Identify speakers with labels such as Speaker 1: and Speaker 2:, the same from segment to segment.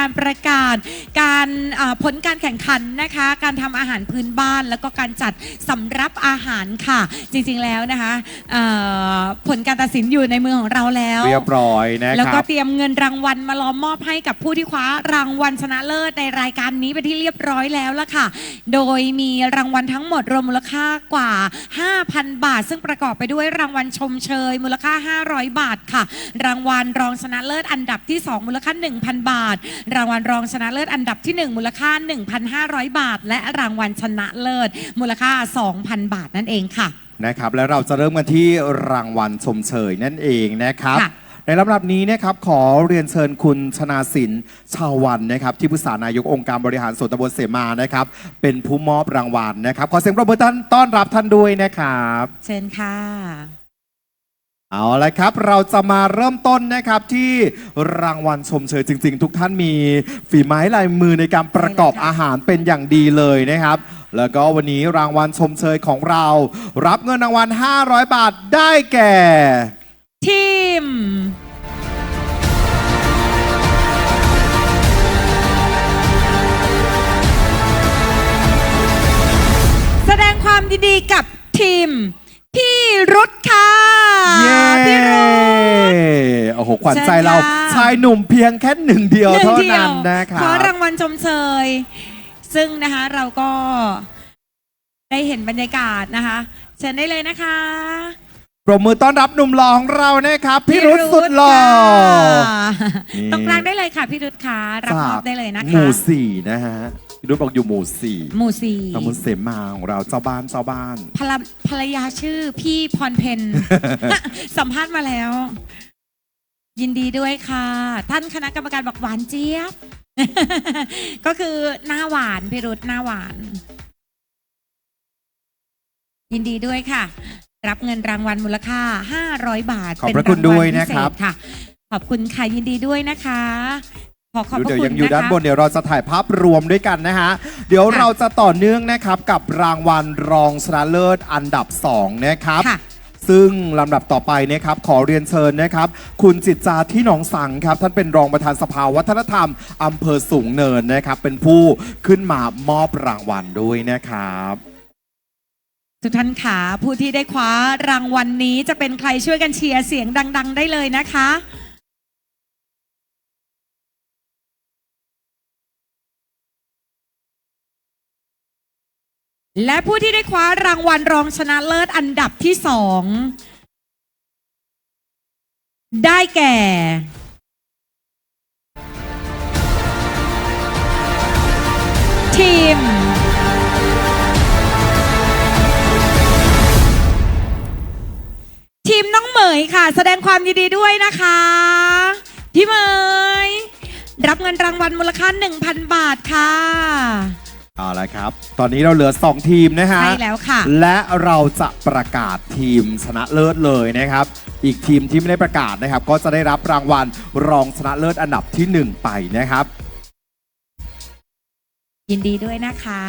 Speaker 1: การประกาศ การเอ่อผลการแข่งขันนะคะ การทำอาหารพื้นบ้าน แล้วก็การจัดสำรับอาหารค่ะ จริงๆแล้วนะคะเอ่อผลการตัดสินอยู่ในมือของเราแล้ว
Speaker 2: เรียบร้อยนะ
Speaker 1: แล้ว
Speaker 2: ค
Speaker 1: ก็
Speaker 2: รับ
Speaker 1: เตรียมเงินรางวัลมาล้อมมอบให้กับผู้ที่คว้ารางวัลชนะเลิศในรายการนี้เป็นที่เรียบร้อยแล้วละค่ะ โดยมีรางวัลทั้งหมดรวมมูลค่ากว่า 5,000 บาท ซึ่งประกอบไปด้วยรางวัลชมเชย มูลค่า 500 บาทค่ะ รางวัลรองชนะเลิศอันดับที่ 2 มูลค่า 1,000 บาทรางวัลรองชนะเลิศอันดับที่ 1 มูลค่า 1,500 บาท และรางวัลชนะเลิศ มูลค่า 2,000 บาทนั่นเองค่ะ
Speaker 2: นะครับแล้วเราจะเริ่มกันที่รางวัลชมเชยนั่นเองนะครับ
Speaker 1: ค่ะ
Speaker 2: ในลำดับนี้นะครับขอเรียนเชิญคุณชนาสินชาววันนะครับที่ปรึกษานายกองค์การบริหารส่วนตำบลเสมานะครับเป็นผู้มอบรางวัลนะครับขอเสียงปรบมือท่านต้อนรับท่านด้วยนะครับ
Speaker 1: เชิญค่ะ
Speaker 2: เอาละครับ เราจะมาเริ่มต้นนะครับที่รางวัลชมเชยจริง ๆ ทุกท่านมีฝีไม้ลายมือในการประกอบอาหารเป็นอย่างดีเลยนะครับ แล้วก็วันนี้รางวัลชมเชยของเรา รับเงินรางวัล 500 บาทได้แก่
Speaker 1: ทีม แสดงความดีๆกับทีม พี่รุธค่ะ
Speaker 2: เย้
Speaker 1: พี่รุธ
Speaker 2: โอ้โห ข วัญใจ
Speaker 1: เชิญค่ะ
Speaker 2: เราชายหนุ่มเพียงแค่หนึ่งเดียวเท่านั้นนะค
Speaker 1: ข
Speaker 2: รั
Speaker 1: อบรางวัลชมเชย ซึ่งนะคะเราก็ได้เห็นบรรยากาศนะคะ เชิญได้เลยนะคะ
Speaker 2: ปรบมือต้อนรับหนุ่มหล่อของเรานะครับ พี่รุธสุดหล่อ
Speaker 1: ค่ะ
Speaker 2: นี่
Speaker 1: ตรงกลางได้เลยค่ะ พี่รุธค่ะรับมอบได้เลยนะคะ
Speaker 2: หมู่สี่นะฮะพี่รุธบอกอยู่หมู่สี่
Speaker 1: หมู่สี่
Speaker 2: ตำบลเสมาของเราเจ้าบ้านเจ้าบ้าน
Speaker 1: ภรรภรรยาชื่อพี่พรเพน สัมภาษณ์มาแล้ว ยินดีด้วยค่ะ ท่านคณะกรรมการบอกหวานเจี๊ยบ ก็คือหน้าหวานพี่รุธหน้าหวาน ยินดีด้วยค่ะ รับเงินรางวัลมูลค่า 500 บาท
Speaker 2: ขอบ
Speaker 1: เป็น
Speaker 2: พระคุณา
Speaker 1: งวัล
Speaker 2: ด้วย
Speaker 1: พิ
Speaker 2: นะ
Speaker 1: เศษ
Speaker 2: ครับ
Speaker 1: ค่ะ ขอบคุณค่ะยินดีด้วยนะคะ ขอขอบพระ
Speaker 2: เดี๋ยว
Speaker 1: คุณ
Speaker 2: ยังอยู่
Speaker 1: นะคะ
Speaker 2: ด้านบนเดี๋ยวเราจะถ่ายภาพรวมด้วยกันนะฮะ เดี๋ยว
Speaker 1: ค่ะ
Speaker 2: เราจะต่อเนื่องนะครับกับรางวัลรองชนะเลิศอันดับ 2 นะครับ
Speaker 1: ค่ะ
Speaker 2: ซึ่งลำดับต่อไปนะครับขอเรียนเชิญนะครับ คุณจิตจาที่หนองสังครับ ท่านเป็นรองประธานสภาวัฒนธรรมอำเภอสูงเนินนะครับ เป็นผู้ขึ้นมามอบรางวัลด้วยนะครับ
Speaker 1: ทุกท่านขาผู้ที่ได้คว้ารางวัลนนี้จะเป็นใครช่วยกันเชียร์เสียงดัง ๆ ได้เลยนะคะ และผู้ที่ได้คว้ารางวัลรองชนะเลิศอันดับที่สองได้แก่ ทีม ทีมน้องเหมยค่ะ แสดงความยินดีด้วยนะคะ พี่เหมย รับเงินรางวัลมูลค่า 1,000 บาทค่ะ
Speaker 2: เอาละครับ ตอนนี้เราเหลือ 2 ทีมนะฮะ
Speaker 1: ใช่แล้วค่ะ
Speaker 2: และเราจะประกาศทีมชนะเลิศเลยนะครับ อีกทีมที่ไม่ได้ประกาศนะครับ ก็จะได้รับรางวัลรองชนะเลิศอันดับที่1 ไปนะครับ
Speaker 1: ยินดีด้วยนะคะ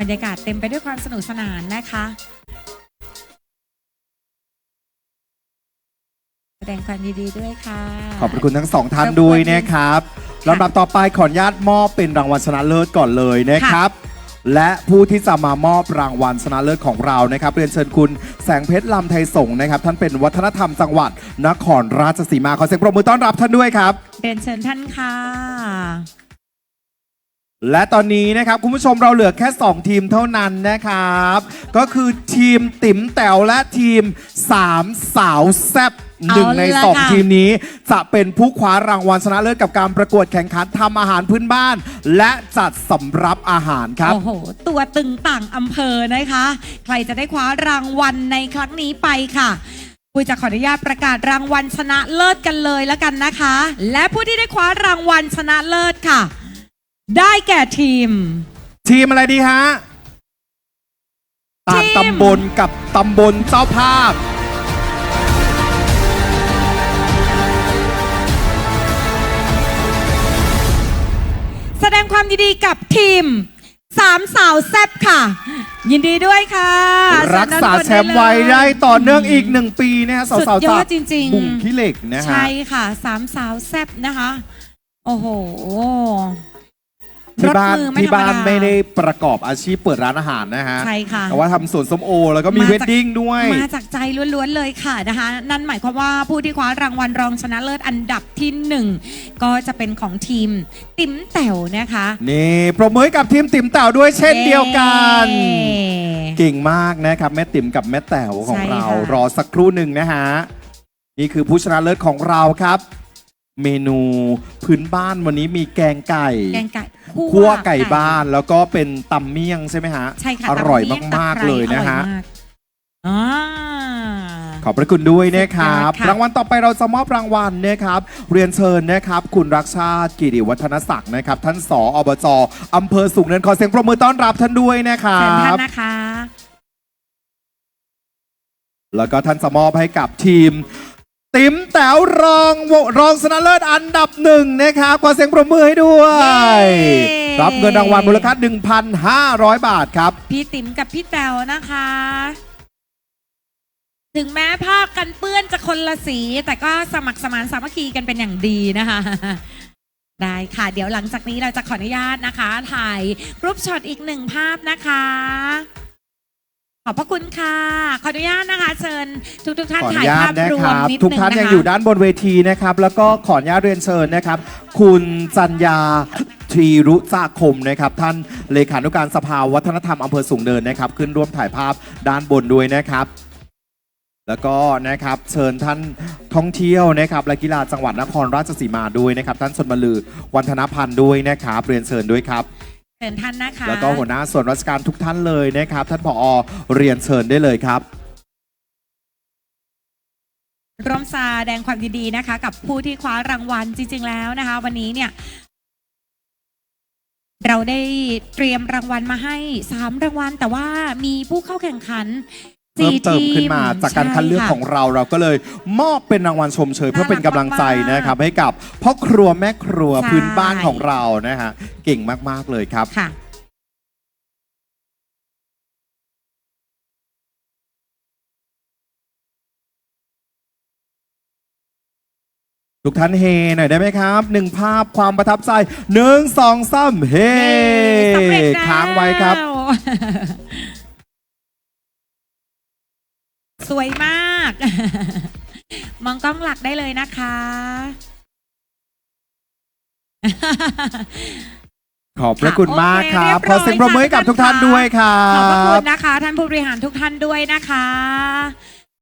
Speaker 1: บรรยากาศเต็มไปด้วยความสนุกสนานนะคะ ดงความยินดีด้วยค่ะ
Speaker 2: ขอบพระคุณทั้งสองท่านด้วยนะครับลำดับต่อไปขออนุญาตมอบเป็นรางวัลชนะเลิศก่อนเลยนะครับ และผู้ที่จะมามอบรางวัลชนะเลิศของเรานะครับ เรียนเชิญคุณแสงเพชรลำไทยสงฆ์นะครับ ท่านเป็นวัฒนธรรมจังหวัด นครราชสีมาขอเสียงปรบมือต้อนรับท่านด้วยครับ
Speaker 1: เรียนเชิญท่านค่ะ
Speaker 2: และตอนนี้นะครับคุณผู้ชมเราเหลือแค่ 2 ทีมเท่านั้นนะครับ ก็คือทีมติ๋มแต๋วและทีม3สาวแซบ หนึ่งใน
Speaker 1: เอาละค่ะ
Speaker 2: 2ทีมนี้ จะเป็นผู้คว้ารางวัลชนะเลิศกับการประกวดแข่งขันทำอาหารพื้นบ้าน และจัดสำรับอาหารครับ
Speaker 1: โอ้โห ตัวตึงต่างอำเภอนะคะ ใครจะได้คว้ารางวัลในครั้งนี้ไปค่ะปุยจะขออนุญาตประกาศรางวัลชนะเลิศกันเลยแล้วกันนะคะ และผู้ที่ได้คว้ารางวัลชนะเลิศค่ะ ได้แก่ทีม
Speaker 2: ทีมอะไรดีฮะต่าง
Speaker 1: ทีม
Speaker 2: ตำบลกับตำบลเจ้าภาพ
Speaker 1: แสดงความยินดีกับทีมสามสาวแซบค่ะ ยินดีด้วยค่ะ
Speaker 2: รักษา
Speaker 1: เชิญ
Speaker 2: แช
Speaker 1: ด้น
Speaker 2: ม
Speaker 1: บ
Speaker 2: ป์
Speaker 1: น
Speaker 2: ไว้
Speaker 1: เลย
Speaker 2: ได้ต่อเนื่องอีกหนึ่งปีนะฮะสาว
Speaker 1: สุด
Speaker 2: สาวย
Speaker 1: อ
Speaker 2: จา
Speaker 1: ด
Speaker 2: ก
Speaker 1: จริง
Speaker 2: บุ่งขี้เหล็กนะฮะ
Speaker 1: ใช่ค่ะสามสาวแซบนะคะ โอ้โห
Speaker 2: ที่บ้าน
Speaker 1: รถมือไม่
Speaker 2: ที่บ้าน
Speaker 1: ธรรมดา
Speaker 2: ไม่ได้ประกอบอาชีพเปิดร้านอาหารนะฮะ
Speaker 1: ใช่ค่ะ
Speaker 2: แต่ว่าทำสวนส้มโอ แล้วก็มี
Speaker 1: มา
Speaker 2: เว
Speaker 1: จาก
Speaker 2: ดดิ้งด้วย
Speaker 1: มาจากใจล้วนๆเลยค่ะนะคะ นั่นหมายความว่าผู้ที่คว้ารางวัลรองชนะเลิศอันดับที่หนึ่งก็จะเป็นของทีมติ๋มแต๋วนะคะ
Speaker 2: นี่ปรบมือให้กับทีมติ๋มเต่าด้วยเช่นเดียวกัน
Speaker 1: เย้
Speaker 2: เก่งมากนะครับแม่ติ๋มกับแม่แต๋วของ
Speaker 1: ใช่
Speaker 2: เรา
Speaker 1: ค่ะ
Speaker 2: รอสักครู่หนึ่งนะฮะ นี่คือผู้ชนะเลิศของเราครับ เมนูพื้นบ้านวันนี้มีแกงไก่
Speaker 1: แกงไก่
Speaker 2: คั่วไก่บ้านแล้วก็เป็นตำเมี่ยงใช่ไหมฮะ
Speaker 1: ใช่ค่ะ
Speaker 2: อร่อย
Speaker 1: ตำเมี่ง
Speaker 2: มาก
Speaker 1: ตไค
Speaker 2: ๆเลยนะฮะ
Speaker 1: อร่อยมากอ่า
Speaker 2: ขอบพระคุณด้วยนะครับ
Speaker 1: สุดยอดค่ะ
Speaker 2: รางวัลต่อไปเราจะมอบรางวัลนะครับ เรียนเชิญนะครับ คุณรักชาติกิติวัฒนศักดิ์นะครับ ท่านสออบจอำเภอสูงเนินขอเสียงปรบมือต้อนรับท่านด้วยนะครั
Speaker 1: เชิญท่า
Speaker 2: บ
Speaker 1: นนะคะ
Speaker 2: แล้วก็ท่านจะมอบให้กับทีม ติ๋มแต๋วรองรองชนะเลิศอันดับหนึ่งนะครับขอเสียงปรบมือให้ด้วย
Speaker 1: เย้
Speaker 2: รับเงินรางวัลมูลค่า 1,500 บาทครับ
Speaker 1: พี่ติ๋มกับพี่แต๋วนะคะ ถึงแม้ผ้ากันเปื้อนจะคนละสี แต่ก็สมัครสมานสามัคคีกันเป็นอย่างดีนะคะ ได้ค่ะ เดี๋ยวหลังจากนี้เราจะขออนุญาตนะคะ ถ่ายรูปช็อตอีกหนึ่งภาพนะคะข อบพระคุณค่ะ ขออนุญาตนะคะเชิญทุกทุกๆท่าน
Speaker 2: ขออ
Speaker 1: ถ่า
Speaker 2: นุ
Speaker 1: ย
Speaker 2: ญา
Speaker 1: ภา
Speaker 2: ต
Speaker 1: พ
Speaker 2: นะ
Speaker 1: รว
Speaker 2: ค
Speaker 1: ม
Speaker 2: รับ
Speaker 1: นิด
Speaker 2: ทุก
Speaker 1: นึง
Speaker 2: ท่าน
Speaker 1: นะ
Speaker 2: ยัง
Speaker 1: คะ
Speaker 2: อยู่ด้านบนเวทีนะครับ แล้วก็ขออนุญาตเรียนเชิญนะครับ คุณจัญญาทรีรุจาคมนะครับ ท่านเลขานุการสภาวัฒนธรรมอำเภอสูงเนินนะครับ ขึ้นร่วมถ่ายภาพด้านบนด้วยนะครับ แล้วก็นะครับเชิญท่านท่องเที่ยวนะครับและกีฬาจังหวัดนครราชสีมาด้วยนะครับ ท่านชนมาลือวันธนพันธ์ด้วยนะครับ เรียนเชิญด้วยครับ
Speaker 1: เชิญท่านนะคะ
Speaker 2: แล้วก็หัวหน้าส่วนราชการทุกท่านเลยนะครับ ท่านผอเรียนเชิญได้เลยครับ
Speaker 1: ร่วมแสดงความยินดีนะคะ กับผู้ที่คว้ารางวัลจริง ๆ แล้วนะคะ วันนี้เนี่ย เราได้เตรียมรางวัลมาให้สามรางวัล แต่ว่ามีผู้เข้าแข่งขัน
Speaker 2: เพิ่ม
Speaker 1: สี่
Speaker 2: เติม
Speaker 1: ที
Speaker 2: ขึ้นมาจากการคัดเลือก
Speaker 1: ใช่ะ
Speaker 2: ของเราเราก็เลยมอบเป็นรางวัลชมเชยเพื่อเป็นกำลังใจ
Speaker 1: น่ารักมาก
Speaker 2: นะครับให้กับพ่อครัวแม่ครัว
Speaker 1: ใช่
Speaker 2: พื้นบ้านของเรานะฮะเก่งมากๆเลยครับ
Speaker 1: ค่ะ
Speaker 2: ทุกท่านเฮหน่อยได้ไหมครับหนึ่งภาพความประทับใจหนึ่งสองสามเฮ
Speaker 1: สำเร็จแล้ว
Speaker 2: ค้างไว้ครับ
Speaker 1: สวยมาก มองกล้องหลักได้เลยนะคะ
Speaker 2: ขอบพระคุณมากครับ
Speaker 1: โอเค
Speaker 2: ขอเสียงปรบมือให้กับ
Speaker 1: เรียบร้อย
Speaker 2: ทุกท่าน
Speaker 1: ค่ะ
Speaker 2: ด้วยครั
Speaker 1: ขอบพระคุ
Speaker 2: บ
Speaker 1: ณนะคะ ท่านผู้บริหารทุกท่านด้วยนะคะ